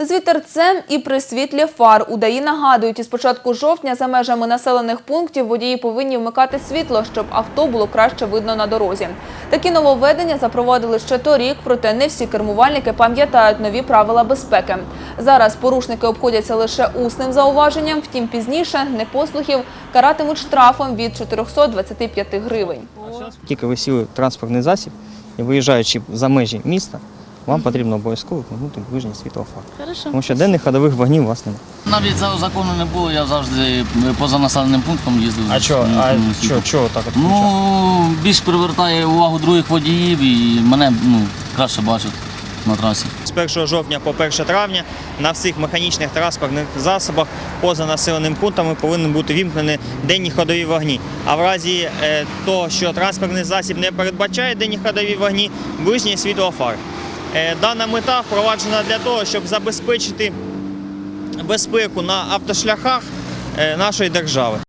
З вітерцем і при світлі фар УДАІ нагадують, із початку жовтня за межами населених пунктів водії повинні вмикати світло, щоб авто було краще видно на дорозі. Такі нововведення запровадили ще торік, проте не всі кермувальники пам'ятають нові правила безпеки. Зараз порушники обходяться лише усним зауваженням, втім пізніше непослухів каратимуть штрафом від 425 гривень. Тільки ви сіли транспортний засіб і виїжджаючи за межі міста, вам потрібно обов'язково вмикнути ближній світлофар. Хорошо. Тому що денних ходових вогнів у вас немає. Навіть цього закону не було, я завжди поза населеним пунктом їздив. А чого? А чого, чого так от? Ну, більш привертає увагу других водіїв і мене ну, краще бачать на трасі. З 1 жовтня по 1 травня на всіх механічних транспортних засобах поза населеними пунктами повинні бути вімкнені денні ходові вогні. А в разі е, того, що транспортний засіб не передбачає денні ходові вогні, ближній світлофар. Дана мета впроваджена для того, щоб забезпечити безпеку на автошляхах е, нашої держави.